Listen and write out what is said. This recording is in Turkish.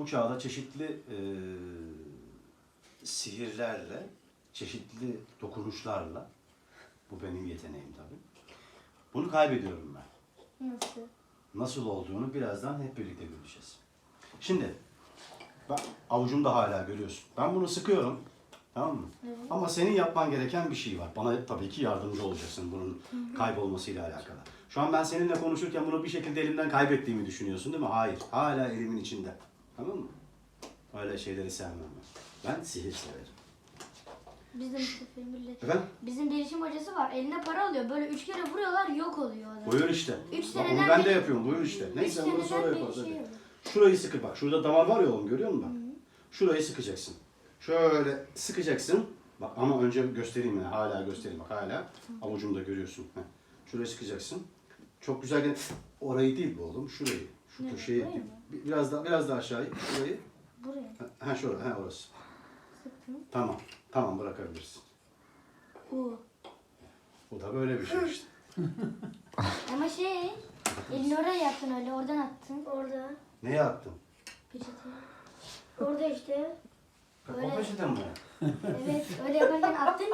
Bu çağda çeşitli e, sihirlerle, çeşitli dokunuşlarla, bu benim yeteneğim tabii. Bunu kaybediyorum ben. Nasıl? Nasıl olduğunu birazdan hep birlikte göreceğiz. Şimdi bak avucumda hala görüyorsun. Ben bunu sıkıyorum. Tamam mı? Ama senin yapman gereken bir şey var. Bana tabii ki yardımcı olacaksın bunun kaybolmasıyla alakalı. Şu an ben seninle konuşurken bunu bir şekilde elimden kaybettiğimi düşünüyorsun değil mi? Hayır. Hala elimin içinde. Tamam mı? Öyle şeyleri sevmem ben. Ben sihir severim. Bizim millet. Efendim? Bizim değişim hocası var. Eline para alıyor. Böyle üç kere vuruyorlar yok oluyor adam. Buyur işte. Üç Bak seneden onu ben de beri- yapıyorum. Buyur işte. Neyse bunu seneden sonra beri yaparız. şey hadi. yapıyor. Şurayı sıkı bak. Şurada damar var ya oğlum görüyor musun bak? Şurayı sıkacaksın. Şöyle sıkacaksın. Bak ama önce göstereyim yani. Hala göstereyim. Bak hala avucumda görüyorsun. Heh. Şurayı sıkacaksın. Çok güzel gene orayı değil bu oğlum. Şurayı. Şu Nereye? köşeyi. Mı? Biraz daha biraz daha aşağıya. Şurayı. Buraya Ha şurada. Ha orası. sıktım. Tamam. Tamam bırakabilirsin. Bu. Bu da böyle bir şey işte. Ama şey, elini oraya yaptın öyle, oradan attın. Orada. Ne yaptın? Peçete. Orada işte. Kakao peçete mi? Evet, öyle yaparken attın ya.